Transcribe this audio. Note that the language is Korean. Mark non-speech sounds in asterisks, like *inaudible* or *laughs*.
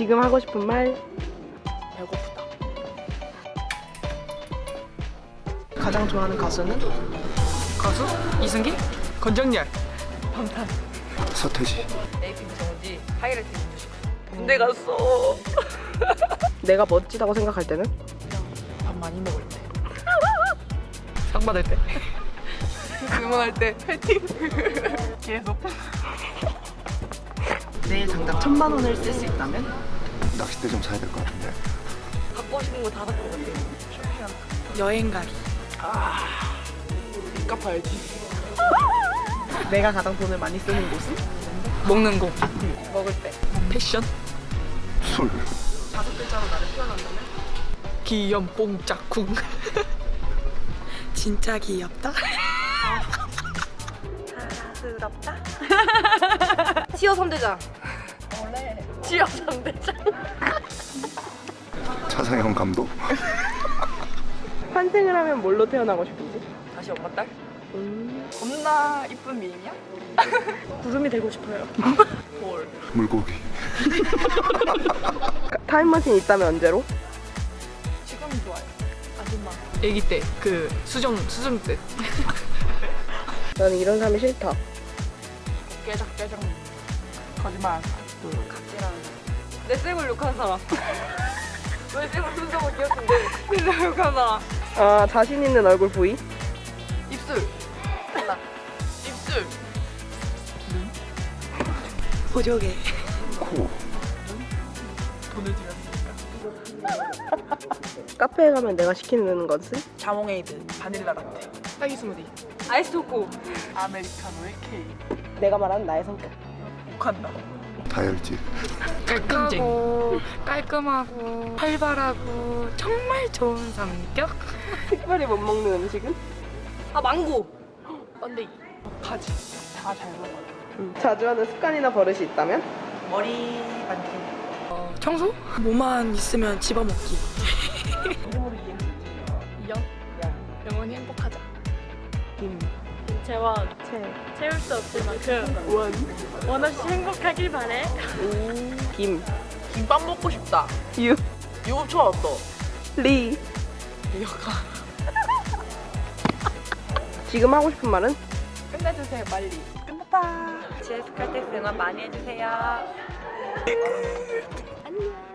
지금 하고 싶은 말 배고프다. 가장 좋아하는 가수는? 가수? 이승기? 권정열 서태지 에이핑크 정우지 하이라이트 해주시 군대 갔어 *laughs* 내가 멋지다고 생각할 때는 밥 많이 먹을 때. *laughs* 상 받을 때 *laughs* 응원할 때 화이팅! 계속. 내일 당장 천만 원을 쓸 수 있다면? 낚싯대 좀 사야 될 것 같은데 갖고 싶은 거다 갖고 같아요 여행 가기. 아, 갚아야지. *laughs* 내가 가장 돈을 많이 쓰는 곳은? 먹는 거 먹을 때 패션 술 다섯 글자로 나를 표현한다면? 귀염뽕 짝쿵 *laughs* 진짜 귀엽다. 사랑스럽다 티어 3대장 티어 3대장 차상현 감독 *laughs* 환생을 하면 뭘로 태어나고 싶은지? 다시 엄마 딸? 음, 겁나 이쁜 미인이야? *laughs* 구름이 되고 싶어요. *laughs* 뭘 물고기 가- 타임머신 있다면 언제로? 지금이 좋아요 아줌마 애기 때 그 수정 수정 때 나는 이런 사람이 싫다. 깨작깨작. 거짓말. 갑질하는 내 쌩을 욕하는 사람 왜 쌩을 순정을 끼웠는데 내 쌩을 욕하는 사람 아, 자신 있는 얼굴 부위? 입술 하나 입술 보조개. 코 돈을 들였으니까. 카페에 가면 내가 시키는 것은? 자몽에이드, 바닐라 라떼, 딸기 스무디 아이스 초코 아메리카노의 케이크. 내가 말하는 나의 성격. 욱한다. 다혈질 깔끔하고 깔끔하고 활발하고 정말 좋은 성격 *laughs* 특별히 못 먹는 음식은? 아 망고 번데기 가지. 다 잘 먹어. 음, 자주 하는 습관이나 버릇이 있다면? 머리 만지기. 어, 청소? 뭐만 있으면 집어먹기. *laughs* 재원 채, 채울 수 없을 만큼 원, 원 없이 행복하길 바래. 우, 김, 김밥 먹고 싶다. 유, 유급 쳐왔어. 리. 이거가. *laughs* 지금 하고 싶은 말은? 끝내주세요, 빨리. 끝났다. GS 칼텍스 응원 많이 해주세요 안녕.